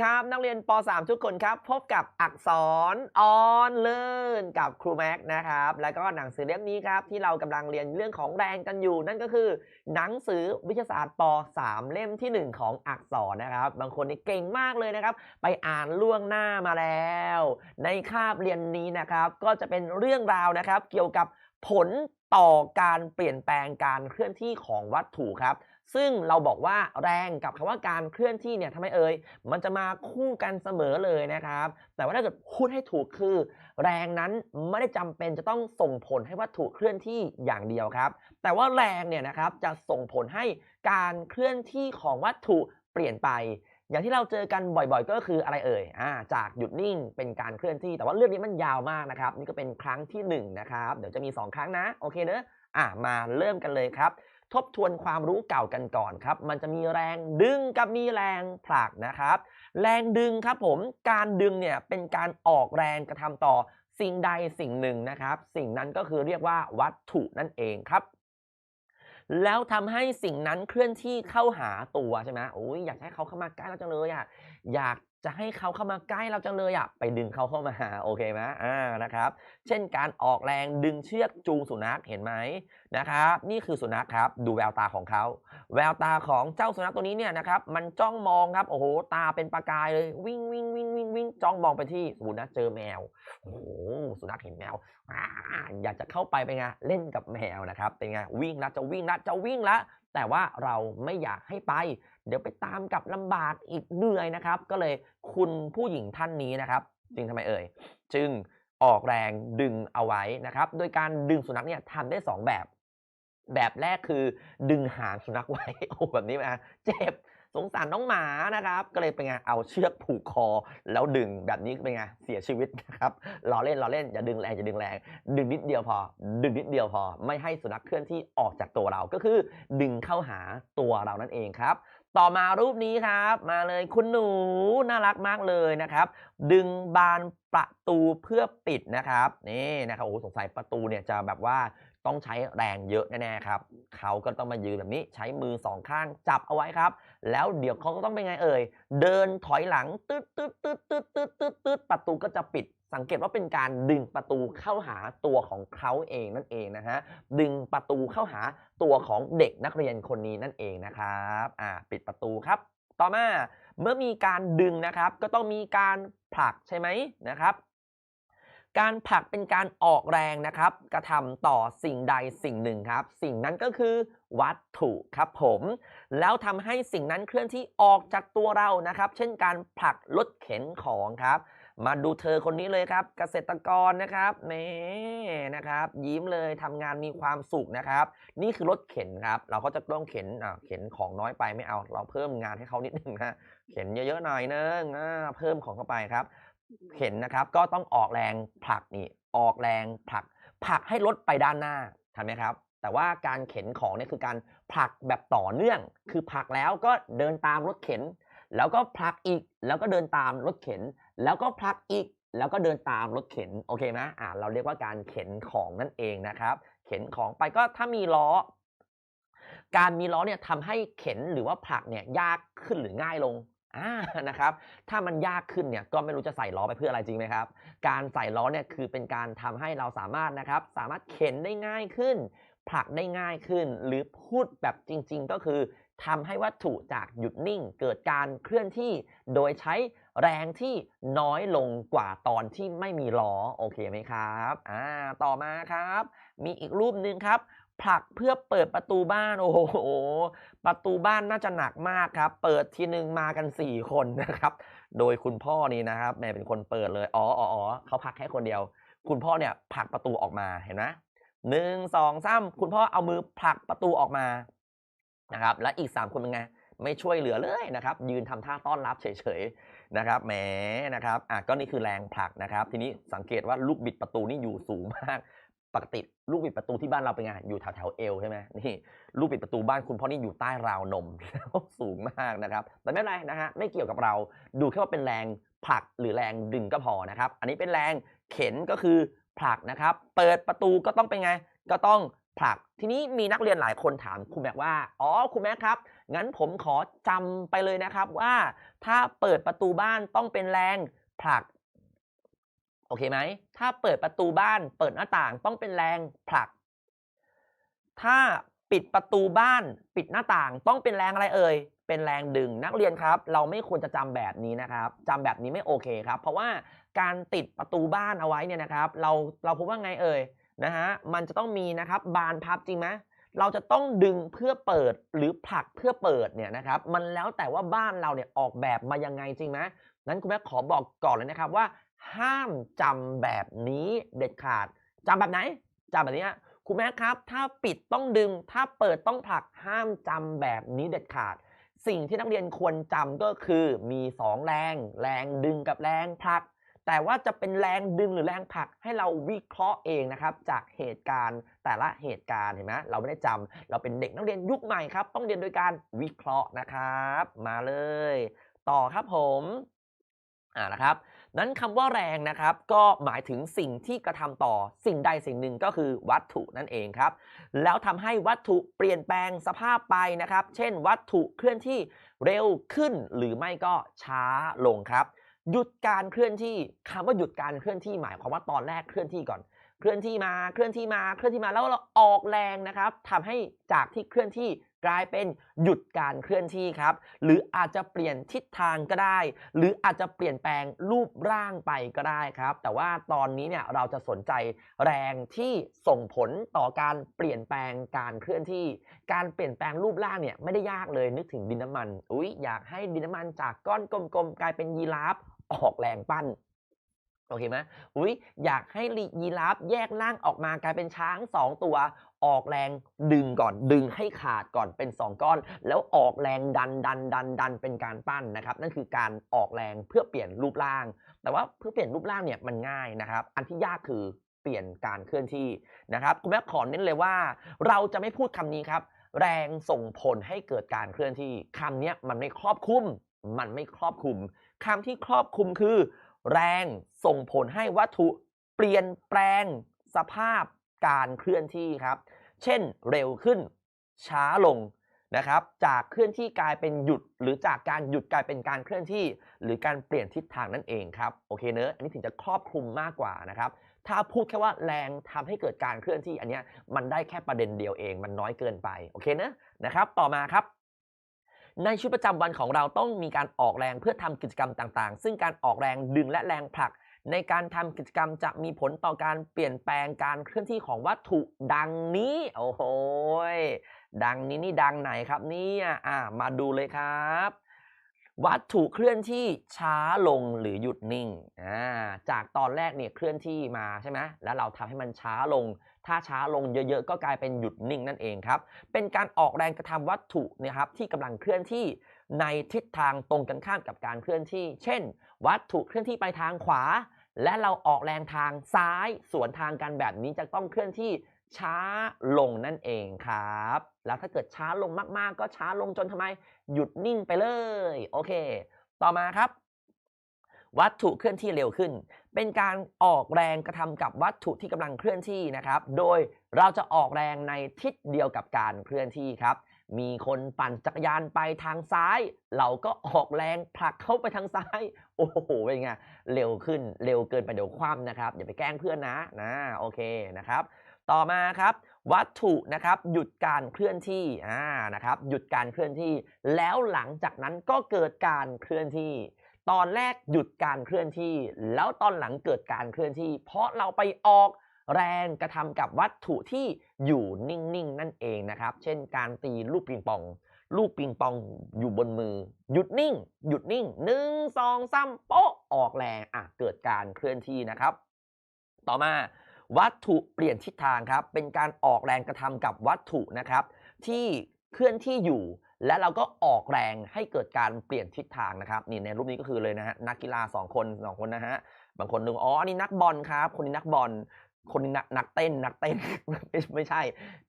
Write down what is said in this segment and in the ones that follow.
ครับ นักเรียนป .3 ทุกคนครับ พบกับอักษรออนเลินกับครูแม็กนะครับ แล้วก็หนังสือเล่มนี้ครับ ที่เรากำลังเรียนเรื่องของแรงกันอยู่ นั่นก็คือหนังสือวิทยาศาสตร์ป .3 เล่มที่ 1 ของอักษรนะครับ บางคนนี่เก่งมากเลยนะครับ ไปอ่านล่วงหน้ามาแล้ว ในคาบเรียนนี้นะครับ ก็จะเป็นเรื่องราวนะครับ เกี่ยวกับผลต่อการเปลี่ยนแปลงการเคลื่อนที่ของวัตถุครับ ซึ่งเราบอกว่าแรงกับคำว่าการเคลื่อนที่เนี่ยทำไมเอ่ยมันจะมาคู่กันเสมอเลยนะครับ แต่ว่าถ้าเกิดพูดให้ถูกคือ แรงนั้นไม่ได้จำเป็นจะต้องส่งผลให้วัตถุเคลื่อนที่อย่างเดียวครับ แต่ว่าแรงเนี่ยนะครับจะส่งผลให้การเคลื่อนที่ของวัตถุเปลี่ยนไป อย่างที่เราเจอกันบ่อยๆ ก็คืออะไรเอ่ยอ่าจากหยุดนิ่งเป็นการเคลื่อนที่ แต่ว่าเรื่องนี้มันยาวมากนะครับ นี่ก็เป็นครั้งที่หนึ่งนะครับ เดี๋ยวจะมีสองครั้งนะ โอเคเนอะอะมาเริ่มกันเลยครับ ทบทวนความรู้เก่ากันก่อนครับ มันจะมีแรงดึงกับมีแรงผลักนะครับ แรงดึงครับผม การดึงเนี่ยเป็นการออกแรงกระทำต่อสิ่งใดสิ่งหนึ่งนะครับ สิ่งนั้นก็คือเรียกว่าวัตถุนั่นเองครับ แล้วทำให้สิ่งนั้นเคลื่อนที่เข้าหาตัวใช่ไหมโอ้ยอยากให้เขาเข้ามาใกล้เราจังเลยอะอยาก จะให้เขาเข้ามาใกล้เราจังเลยอะไปดึงเขาเข้ามาหาโอเคไหมอ่านะครับ เช่นการออกแรงดึงเชือกจูงสุนัขเห็นไหมนะครับ นี่คือสุนัขครับ ดูแววตาของเขา แววตาของเจ้าสุนัขตัวนี้เนี่ยนะครับ มันจ้องมองครับโอ้โหตาเป็นประกายเลยวิ่งวิ่งวิ่งวิ่งวิ่งจ้องมองไปที่สมมตินะเจอแมวโอ้โหสุนัขเห็นแมวอ่าอยากจะเข้าไปเป็นไงเล่นกับแมวนะครับเป็นไงวิ่งละจะวิ่งละจะวิ่งละแต่ว่าเราไม่อยากให้ไป เดี๋ยวไปตามกับลำบากอีกเหนื่อยนะครับ ก็เลยคุณผู้หญิงท่านนี้นะครับ จึงทำไมเอ่ย จึงออกแรงดึงเอาไว้นะครับ โดยการดึงสุนัขเนี่ยทำได้ 2 แบบ แบบแรกคือดึงหางสุนัขไว้โอ้แบบนี้นะเจ็บสงสารน้องหมานะครับ ก็เลยเป็นไงเอาเชือกผูกคอ แล้วดึงแบบนี้เป็นไงเสียชีวิตนะครับล้อเล่นล้อเล่นอย่าดึงแรงอย่าดึงแรง ดึงนิดเดียวพอ ดึงนิดเดียวพอ ไม่ให้สุนัขเคลื่อนที่ออกจากตัวเราก็คือ ดึงเข้าหาตัวเรานั่นเองครับ ต่อมารูปนี้ครับ มาเลยคุณหนูน่ารักมากเลยนะครับ ดึงบานประตูเพื่อปิดนะครับนี่นะครับโอ้โหสงสัยประตูเนี่ยจะแบบว่า ต้องใช้แรงเยอะแน่ๆครับเขาก็ต้องมายืนแบบนี้ใช้มือสองข้างจับเอาไว้ครับ แล้วเดี๋ยวเขาก็ต้องเป็นไงเอ่ยเดินถอยหลังตืดตืดตืดตืดตืดตืดตืดประตูก็จะปิดสังเกตว่าเป็นการดึงประตูเข้าหาตัวของเขาเองนั่นเองนะฮะดึงประตูเข้าหาตัวของเด็กนักเรียนคนนี้นั่นเองนะครับอ่าปิดประตูครับ ต่อมาเมื่อมีการดึงนะครับ ก็ต้องมีการผลักใช่ไหมนะครับ การผลักเป็นการออกแรงนะครับ กระทำต่อสิ่งใดสิ่งหนึ่งครับ สิ่งนั้นก็คือวัตถุครับผม แล้วทำให้สิ่งนั้นเคลื่อนที่ออกจากตัวเรานะครับ เช่นการผลักรถเข็นของครับ มาดูเธอคนนี้เลยครับ เกษตรกรนะครับแม่นะครับ ยิ้มเลยทำงานมีความสุขนะครับ นี่คือรถเข็นครับ เราก็จะต้องเข็นเข็นของน้อยไปไม่เอา เราเพิ่มงานให้เขานิดนึงนะเข็นเยอะๆหน่อยนึงเพิ่มของเข้าไปครับ เข็นนะครับ ก็ต้องออกแรงผลักนี่ออกแรงผลักผลักให้รถไปด้านหน้าทันไหมครับ แต่ว่าการเข็นของเนี่ยคือการผลักแบบต่อเนื่อง คือผลักแล้วก็เดินตามรถเข็น แล้วก็ผลักอีก แล้วก็เดินตามรถเข็น แล้วก็ผลักอีก แล้วก็เดินตามรถเข็นโอเคไหมอ่าเราเรียกว่าการเข็นของนั่นเองนะครับ เข็นของไปก็ถ้ามีล้อ การมีล้อเนี่ยทำให้เข็นหรือว่าผลักเนี่ยยากขึ้นหรือง่ายลง นะครับ ถ้ามันยากขึ้นเนี่ยก็ไม่รู้จะใส่ล้อไปเพื่ออะไรจริงไหมครับ การใส่ล้อเนี่ยคือเป็นการทำให้เราสามารถนะครับ สามารถเข็นได้ง่ายขึ้น ผลักได้ง่ายขึ้น หรือพูดแบบจริง ๆ ก็คือทำให้วัตถุจากหยุดนิ่ง เกิดการเคลื่อนที่โดยใช้แรงที่น้อยลงกว่าตอนที่ไม่มีล้อโอเคไหมครับ อ่า ต่อมาครับ มีอีกรูปหนึ่งครับ ผลักเพื่อเปิดประตูบ้านโอ้โห ประตูบ้านน่าจะหนักมากครับ เปิดทีหนึ่งมากัน 4 คนนะครับ โดยคุณพ่อนี่นะครับแม่เป็นคนเปิดเลยอ๋ออ๋อออเขาผลักแค่คนเดียว คุณพ่อเนี่ยผลักประตูออกมาเห็นไหมหนึ่งสองสามคุณพ่อเอามือผลักประตูออกมานะครับ และอีก 3 คนเป็นไงไม่ช่วยเหลือเลยนะครับ ยืนทำท่าต้อนรับเฉยๆนะครับแหมนะครับอะก็นี่คือแรงผลักนะครับ ทีนี้สังเกตว่าลูกบิดประตูนี่อยู่สูงมาก กติลูกบิดประตูที่บ้านเราเป็นไงอยู่แถวแถวเอวใช่ไหมนี่ลูกบิดประตูบ้านคุณพ่อนี่อยู่ใต้ราวนมสูงมากนะครับ แต่ไม่เป็นไรนะฮะไม่เกี่ยวกับเราดูแค่ว่าเป็นแรงผลักหรือแรงดึงก็พอนะครับ อันนี้เป็นแรงเข็นก็คือผลักนะครับ เปิดประตูก็ต้องเป็นไง ก็ต้องผลัก ทีนี้มีนักเรียนหลายคนถามครูแม็กว่า อ๋อครูแม็กครับ งั้นผมขอจำไปเลยนะครับว่า ถ้าเปิดประตูบ้านต้องเป็นแรงผลัก โอเคไหม ถ้าเปิดประตูบ้านเปิดหน้าต่างต้องเป็นแรงผลัก ถ้าปิดประตูบ้านปิดหน้าต่างต้องเป็นแรงอะไรเอ่ย เป็นแรงดึงนักเรียนครับ เราไม่ควรจะจำแบบนี้นะครับจำแบบนี้ไม่โอเคครับ เพราะว่าการติดประตูบ้านเอาไว้เนี่ยนะครับ เราเราพบว่าไงเอ่ยนะฮะมันจะต้องมีนะครับบานพับจริงไหมเราจะต้องดึงเพื่อเปิดหรือผลักเพื่อเปิดเนี่ยนะครับ มันแล้วแต่ว่าบ้านเราเนี่ยออกแบบมายังไงจริงไหมนั้นคุณแม่ขอบอกก่อนเลยนะครับว่า ห้ามจำแบบนี้เด็ดขาดจำแบบไหนจำแบบนี้ครูแม่ครับ ถ้าปิดต้องดึง ถ้าเปิดต้องผลักห้ามจำแบบนี้เด็ดขาด สิ่งที่นักเรียนควรจำก็คือมี2แรง แรงดึงกับแรงผลัก แต่ว่าจะเป็นแรงดึงหรือแรงผลักให้เราวิเคราะห์เองนะครับ จากเหตุการณ์แต่ละเหตุการณ์เห็นไหมเราไม่ได้จำเราเป็นเด็กนักเรียนยุคใหม่ครับ ต้องเรียนโดยการวิเคราะห์นะครับ มาเลย ต่อครับผมอ่านะครับ นั้นคำว่าแรงนะครับ ก็หมายถึงสิ่งที่กระทำต่อสิ่งใดสิ่งหนึ่งก็คือวัตถุนั่นเองครับ แล้วทำให้วัตถุเปลี่ยนแปลงสภาพไปนะครับ เช่น วัตถุเคลื่อนที่เร็วขึ้นหรือไม่ก็ช้าลงครับ หยุดการเคลื่อนที่คำว่าหยุดการเคลื่อนที่หมายความว่าตอนแรกเคลื่อนที่ก่อน เคลื่อนที่มาเคลื่อนที่มาเคลื่อนที่มาแล้วเราออกแรงนะครับทำให้จากที่เคลื่อนที่ กลายเป็นหยุดการเคลื่อนที่ครับ หรืออาจจะเปลี่ยนทิศทางก็ได้ หรืออาจจะเปลี่ยนแปลงรูปร่างไปก็ได้ครับ แต่ว่าตอนนี้เนี่ยเราจะสนใจแรงที่ส่งผลต่อการเปลี่ยนแปลงการเคลื่อนที่ การเปลี่ยนแปลงรูปร่างเนี่ยไม่ได้ยากเลยนึกถึงดินน้ำมัน อุ๊ยอยากให้ดินน้ำมันจากก้อนกลมๆกลายเป็นยีราฟออกแรงปั้น โอเคไหมอุ้ยอยากให้ยีราฟแยกร่างออกมากลายเป็นช้าง 2 ตัว ออกแรงดึงก่อนดึงให้ขาดก่อนเป็น 2 ก้อน แล้วออกแรงดันดันดันดันเป็นการปั้นนะครับ นั่นคือการออกแรงเพื่อเปลี่ยนรูปร่าง แต่ว่าเพื่อเปลี่ยนรูปร่างเนี่ยมันง่ายนะครับ อันที่ยากคือเปลี่ยนการเคลื่อนที่นะครับคุณแม่ขอเน้นเลยว่า เราจะไม่พูดคำนี้ครับ แรงส่งผลให้เกิดการเคลื่อนที่คำนี้มันไม่ครอบคลุม มันไม่ครอบคลุมคำที่ครอบคลุมคือ แรงส่งผลให้วัตถุเปลี่ยนแปลงสภาพการเคลื่อนที่ครับ เช่นเร็วขึ้น ช้าลงนะครับ จากเคลื่อนที่กลายเป็นหยุด หรือจากการหยุดกลายเป็นการเคลื่อนที่ หรือการเปลี่ยนทิศทางนั่นเองครับโอเคเนอะอันนี้ถึงจะครอบคลุมมากกว่านะครับถ้าพูดแค่ว่าแรงทำให้เกิดการเคลื่อนที่อันเนี้ยมันได้แค่ประเด็นเดียวเองมันน้อยเกินไปโอเคเนอะนะครับ ต่อมาครับ ในชีวิตประจำวันของเราต้องมีการออกแรงเพื่อทำกิจกรรมต่างๆ ซึ่งการออกแรงดึงและแรงผลัก ในการทำกิจกรรมจะมีผลต่อการเปลี่ยนแปลงการเคลื่อนที่ของวัตถุดังนี้ โอ้โหดังนี้นี่ดังไหนครับเนี่ยอ่ามาดูเลยครับ วัตถุเคลื่อนที่ช้าลงหรือหยุดนิ่งอ่าจากตอนแรกเนี่ยเคลื่อนที่มาใช่ไหมแล้วเราทำให้มันช้าลง ถ้าช้าลงเยอะๆ ก็กลายเป็นหยุดนิ่งนั่นเองครับ เป็นการออกแรงกระทำวัตถุนะครับที่กำลังเคลื่อนที่ในทิศทางตรงกันข้ามกับการเคลื่อนที่ เช่น วัตถุเคลื่อนที่ไปทางขวา และเราออกแรงทางซ้ายสวนทางกันแบบนี้จะต้องเคลื่อนที่ช้าลงนั่นเองครับ แล้วถ้าเกิดช้าลงมากๆ ก็ช้าลงจนทำไม หยุดนิ่งไปเลย โอเค ต่อมาครับ วัตถุเคลื่อนที่เร็วขึ้น เป็นการออกแรงกระทำกับวัตถุที่กำลังเคลื่อนที่นะครับ โดยเราจะออกแรงในทิศเดียวกับการเคลื่อนที่ครับ มีคนปั่นจักรยานไปทางซ้าย เราก็ออกแรงผลักเข้าไปทางซ้าย โอ้โห เป็นไง เร็วขึ้น เร็วเกินไปเดี๋ยวคว่ำนะครับ อย่าไปแกล้งเพื่อนนะ นะ โอเคนะครับ ต่อมาครับวัตถุนะครับหยุดการเคลื่อนที่อ่านะครับหยุดการเคลื่อนที่ แล้วหลังจากนั้นก็เกิดการเคลื่อนที่ ตอนแรกหยุดการเคลื่อนที่ แล้วตอนหลังเกิดการเคลื่อนที่ เพราะเราไปออกแรงกระทำกับวัตถุที่อยู่นิ่งๆ นั่นเองนะครับ เช่นการตีลูกปิงปอง ลูกปิงปองอยู่บนมือ หยุดนิ่ง หยุดนิ่งหนึ่งสองสามโป๊ะออกแรงอะเกิดการเคลื่อนที่นะครับ ต่อมาวัตถุเปลี่ยนทิศทางครับ เป็นการออกแรงกระทำกับวัตถุนะครับ ที่เคลื่อนที่อยู่ และเราก็ออกแรงให้เกิดการเปลี่ยนทิศทางนะครับนี่ในรูปนี้ก็คือเลยนะฮะนักกีฬาสองคนสองคนนะฮะบางคนนึกอ๋อนี่นักบอลครับ คนนี้นักบอลคนนี้นักนักเต้นนักเต้นไม่ไม่ใช่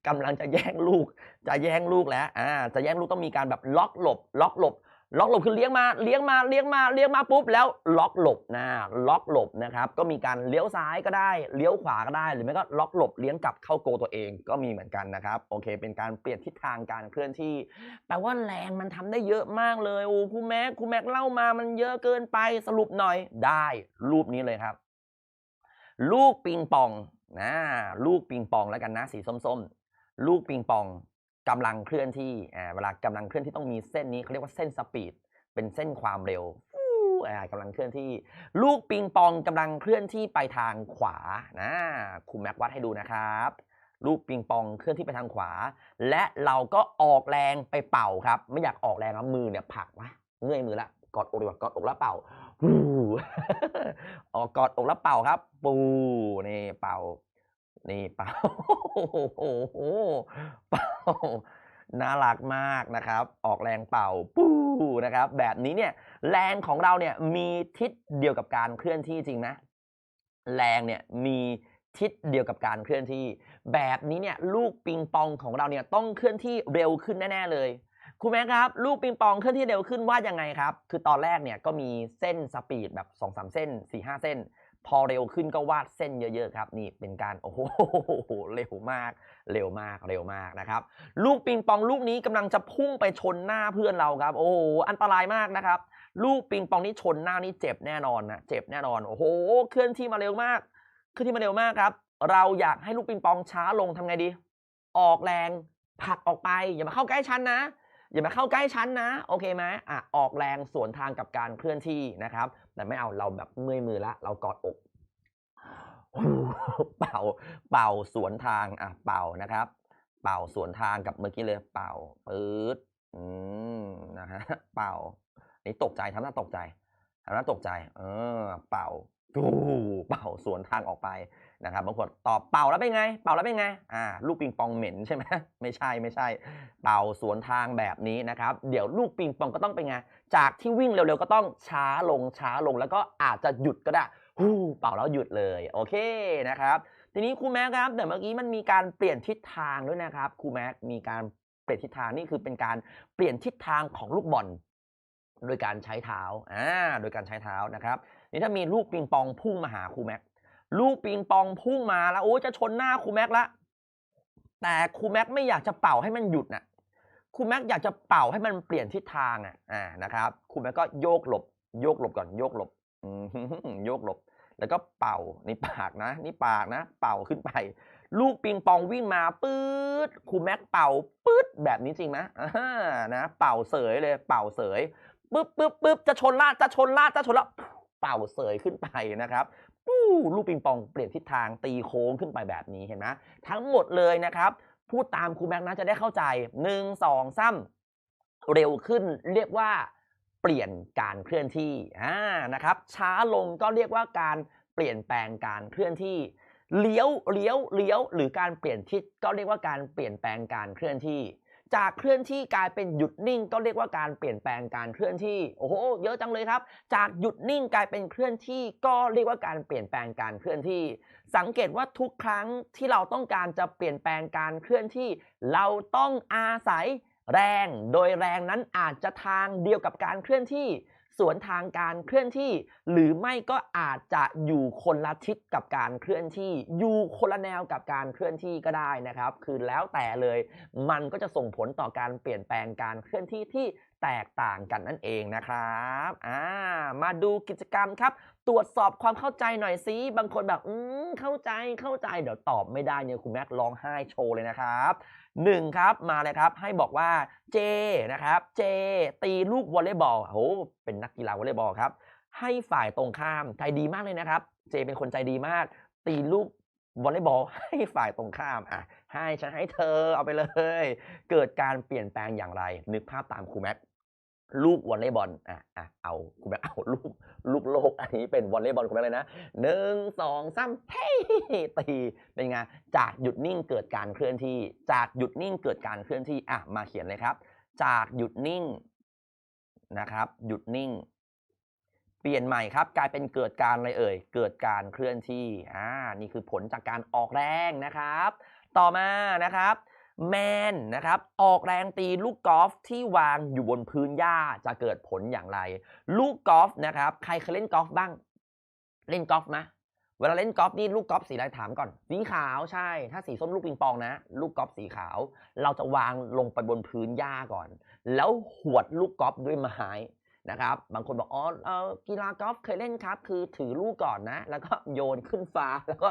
กำลังจะแย่งลูก จะแย่งลูกแล้วอ่าจะแย่งลูกต้องมีการแบบล็อกหลบ ล็อกหลบ ล็อกหลบคือเลี้ยงมาเลี้ยงมาเลี้ยงมาเลี้ยงมาปุ๊บแล้วล็อกหลบนะล็อกหลบนะครับก็มีการเลี้ยวซ้ายก็ได้เลี้ยวขวาก็ได้ หรือไม่ก็ล็อกหลบเลี้ยงกลับเข้าโกตัวเองก็มีเหมือนกันนะครับโอเค เป็นการเปลี่ยนทิศทางการเคลื่อนที่แปลว่าแรงมันทำได้เยอะมากเลยโอ้ครูแม็กครูแม็กเล่ามามันเยอะเกินไปสรุปหน่อยได้รูปนี้เลยครับ ลูกปิงปองนะลูกปิงปองแล้วกันนะสีส้มๆ ลูกปิงปอง กำลังเคลื่อนที่อ่าเวลากำลังเคลื่อนที่ต้องมีเส้นนี้เขาเรียกว่าเส้นสปีดเป็นเส้นความเร็วอ่ากำลังเคลื่อนที่ ลูกปิงปองกำลังเคลื่อนที่ไปทางขวานะครูแม็กวัดให้ดูนะครับลูกปิงปองเคลื่อนที่ไปทางขวา และเราก็ออกแรงไปเป่าครับ ไม่อยากออกแรงแล้วมือเนี่ยผักวะเงื่อยมือละกอดอกดีกว่ากอดอกแล้วเป่าปูออกกอดอกแล้วเป่าครับ ปูนี่เป่า นี่เป่าโอ้โหเป่าน่ารักมากนะครับ ออกแรงเป่าปูนะครับ แบบนี้เนี่ยแรงของเราเนี่ยมีทิศเดียวกับการเคลื่อนที่จริงไหมแรงเนี่ยมีทิศเดียวกับการเคลื่อนที่ แบบนี้เนี่ยลูกปิงปองของเราเนี่ยต้องเคลื่อนที่เร็วขึ้นแน่ๆเลยครูแม่ครับ ลูกปิงปองเคลื่อนที่เร็วขึ้นว่ายังไงครับ คือตอนแรกเนี่ยก็มีเส้นสปีดแบบ2อสเส้น4ี่ห้าเส้น พอเร็วขึ้นก็วาดเส้นเยอะๆครับนี่เป็นการโอ้โหเร็วมากเร็วมากเร็วมากนะครับลูกปิงปองลูกนี้กำลังจะพุ่งไปชนหน้าเพื่อนเราครับ โอ้โหอันตรายมากนะครับ ลูกปิงปองนี้ชนหน้านี่เจ็บแน่นอนนะเจ็บแน่นอนโอ้โหเคลื่อนที่มาเร็วมากเคลื่อนที่มาเร็วมากครับ เราอยากให้ลูกปิงปองช้าลงทำไงดี ออกแรงผลักออกไปอย่ามาเข้าใกล้ชั้นนะอย่ามาเข้าใกล้ชั้นนะ โอเคไหมอะออกแรงสวนทางกับการเคลื่อนที่นะครับ แต่ไม่เอาเราแบบเมื่อยมือละเรากอดอกเป่า เป่าสวนทางอะเป่านะครับ เป่าสวนทางกับเมื่อกี้เลย เป่าปื๊ดอืมนะฮะเป่านี่ตกใจทำหน้าตกใจทำหน้าตกใจ เออ เป่าดูเป่าสวนทางออกไป นะครับบางคนตอบเป่าแล้วเป็นไง เป่าแล้วเป็นไงอ่าลูกปิงปองเหม็นใช่ไหมไม่ใช่ไม่ใช่ เป่าสวนทางแบบนี้นะครับเดี๋ยวลูกปิงปองก็ต้องเป็นไง จากที่วิ่งเร็วๆก็ต้องช้าลงช้าลงแล้วก็อาจจะหยุดก็ได้ฮู้เป่าแล้วหยุดเลยโอเคนะครับทีนี้ครูแม็กครับแต่เมื่อกี้มันมีการเปลี่ยนทิศทางด้วยนะครับครูแม็กมีการเปลี่ยนทิศทางนี่คือเป็นการเปลี่ยนทิศทางของลูกบอลโดยการใช้เท้าอ่าโดยการใช้เท้านะครับนี่ถ้ามีลูกปิงปองพุ่งมาหาครูแม็ก ลูกปิงปองพุ่งมาแล้วโอ้จะชนหน้าครูแม็กละแต่ครูแม็กไม่อยากจะเป่าให้มันหยุดน่ะครูแม็กอยากจะเป่าให้มันเปลี่ยนทิศทางอะอ่านะครับครูแม็กก็โยกหลบ โยกหลบก่อนโยกหลบอืโยกหลบ แล้วก็เป่านี่ปากนะ นี่ปากนะ เป่าขึ้นไป ลูกปิงปองวิ่งมาปื๊ดครูแม็กเป่าปื๊ดแบบนี้จริงไหมอ่านะเป่าเสยเลยเป่าเสยปึ๊บปึ๊บปึ๊บจะชนลาดจะชนลาดจะชนแล้วเป่าเสยขึ้นไปนะครับ ปู้ลูกปิงปองเปลี่ยนทิศทางตีโค้งขึ้นไปแบบนี้เห็นไหมทั้งหมดเลยนะครับพูดตามครูแม็กนะจะได้เข้าใจหนึ่งสองซ้ำเร็วขึ้นเรียกว่าเปลี่ยนการเคลื่อนที่อ่านะครับ ช้าลงก็เรียกว่าการเปลี่ยนแปลงการเคลื่อนที่ เลี้ยวเลี้ยวเลี้ยวหรือการเปลี่ยนทิศก็เรียกว่าการเปลี่ยนแปลงการเคลื่อนที่ จากเคลื่อนที่กลายเป็นหยุดนิ่ง ก็เรียกว่าการเปลี่ยนแปลงการเคลื่อนที่โอ้โหเยอะจังเลยครับ จากหยุดนิ่งกลายเป็นเคลื่อนที่ ก็เรียกว่าการเปลี่ยนแปลงการเคลื่อนที่ สังเกตว่าทุกครั้งที่เราต้องการจะเปลี่ยนแปลงการเคลื่อนที่ เราต้องอาศัยแรง โดยแรงนั้นอาจจะทางเดียวกับการเคลื่อนที่ สวนทางการเคลื่อนที่ หรือไม่ก็อาจจะอยู่คนละทิศกับการเคลื่อนที่ อยู่คนละแนวกับการเคลื่อนที่ก็ได้นะครับ คือแล้วแต่เลย มันก็จะส่งผลต่อการเปลี่ยนแปลงการเคลื่อนที่ที่แตกต่างกันนั่นเองนะครับ อ่า มาดูกิจกรรมครับ ตรวจสอบความเข้าใจหน่อยสิบางคนแบบอืมเข้าใจเข้าใจเดี๋ยวตอบไม่ได้เนี่ยคุณแม็กร้องไห้โชว์เลยนะครับหนึ่งครับมาเลยครับให้บอกว่าเจนะครับเจ ตีลูกวอลเลย์บอลโอ้โหเป็นนักกีฬาวอลเลย์บอลครับ ให้ฝ่ายตรงข้ามใจดีมากเลยนะครับ เจเป็นคนใจดีมาก ตีลูกวอลเลย์บอลให้ฝ่ายตรงข้ามอะให้ฉันให้เธอเอาไปเลย เกิดการเปลี่ยนแปลงอย่างไร นึกภาพตามครูแม็ก ลูกวอลเลย์บอลอะอะเอาครูแม็กเอาลูกลูกโลกอันนี้เป็นวอลเลย์บอลครูแม็กเลยนะหนึ่งสองสามเฮ้ยตีเป็นไงจากหยุดนิ่งเกิดการเคลื่อนที่ จากหยุดนิ่งเกิดการเคลื่อนที่อะมาเขียนเลยครับ จากหยุดนิ่งนะครับ หยุดนิ่ง เปลี่ยนใหม่ครับ กลายเป็นเกิดการอะไรเอ่ย เกิดการเคลื่อนที่อ่านี่คือผลจากการออกแรงนะครับ ต่อมานะครับ แมนนะครับ ออกแรงตีลูกกอล์ฟที่วางอยู่บนพื้นหญ้าจะเกิดผลอย่างไร ลูกกอล์ฟนะครับ ใครเคยเล่นกอล์ฟบ้าง เล่นกอล์ฟไหมเวลาเล่นกอล์ฟนี่ลูกกอล์ฟสีอะไรถามก่อน สีขาวใช่ ถ้าสีส้มลูกปิงปองนะ ลูกกอล์ฟสีขาว เราจะวางลงไปบนพื้นหญ้าก่อน แล้วหวดลูกกอล์ฟด้วยไม้นะครับ บางคนบอกอ๋อเออกีฬากอล์ฟเคยเล่นครับ คือถือลูกก่อนนะ แล้วก็โยนขึ้นฟ้าแล้วก็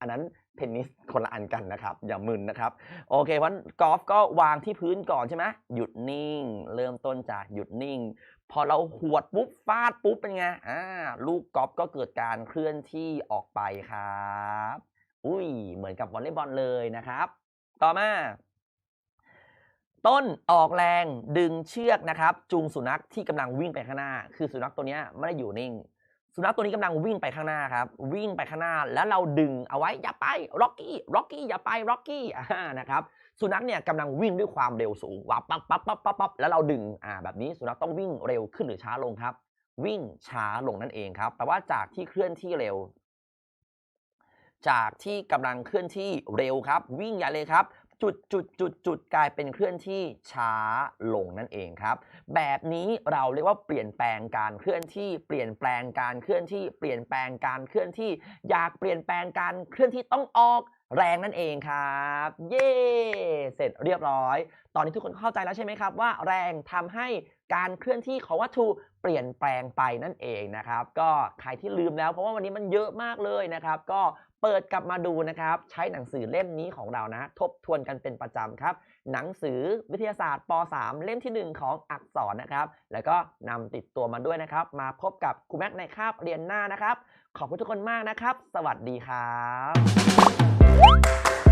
อันนั้น เทนนิสคนละอันกันนะครับ อย่ามึนนะครับ โอเคเพราะฉะนั้นกอล์ฟก็วางที่พื้นก่อนใช่ไหมหยุดนิ่ง เริ่มต้นจากหยุดนิ่ง พอเราหวดปุ๊บฟาดปุ๊บเป็นไงอ่าลูกกอล์ฟก็เกิดการเคลื่อนที่ออกไปครับอุ้ยเหมือนกับวอลเลย์บอลเลยนะครับ ต่อมา ต้นออกแรงดึงเชือกนะครับ จูงสุนัขที่กำลังวิ่งไปข้างหน้า คือสุนัขตัวนี้ไม่ได้อยู่นิ่ง สุนัขตัวนี้กำลังวิ่งไปข้างหน้าครับ วิ่งไปข้างหน้าแล้วเราดึงเอาไว้อย่าไปร็อกกี้ร็อกกี้อย่าไปร็อกกี้นะครับสุนัขเนี่ยกำลังวิ่งด้วยความเร็วสูงวับปั๊บปั๊บปั๊บปั๊บปั๊บแล้วเราดึงอ่าแบบนี้สุนัขต้องวิ่งเร็วขึ้นหรือช้าลงครับ วิ่งช้าลงนั่นเองครับแปลว่าจากที่เคลื่อนที่เร็ว จากที่กำลังเคลื่อนที่เร็วครับ วิ่งอย่าเลยครับ จุดจุดจุดจุดกลายเป็นเคลื่อนที่ช้าลงนั่นเองครับ แบบนี้เราเรียกว่าเปลี่ยนแปลงการเคลื่อนที่ เปลี่ยนแปลงการเคลื่อนที่ เปลี่ยนแปลงการเคลื่อนที่ อยากเปลี่ยนแปลงการเคลื่อนที่ต้องออกแรงนั่นเองครับ เย้เสร็จเรียบร้อย ตอนนี้ทุกคนเข้าใจแล้วใช่ไหมครับ ว่าแรงทำให้การเคลื่อนที่ของวัตถุเปลี่ยนแปลงไปนั่นเองนะครับ ก็ใครที่ลืมแล้วเพราะว่าวันนี้มันเยอะมากเลยนะครับ ก็ เปิดกลับมาดูนะครับ ใช้หนังสือเล่มนี้ของเรานะ ทบทวนกันเป็นประจำครับ หนังสือวิทยาศาสตร์ป .3 เล่มทีหนึ่1 ของอักษรนะครับ แล้วก็นำติดตัวมาด้วยนะครับ มาพบกับครูแม็กในคาบเรียนหน้านะครับ ขอบคุณทุกคนมากนะครับ สวัสดีครับ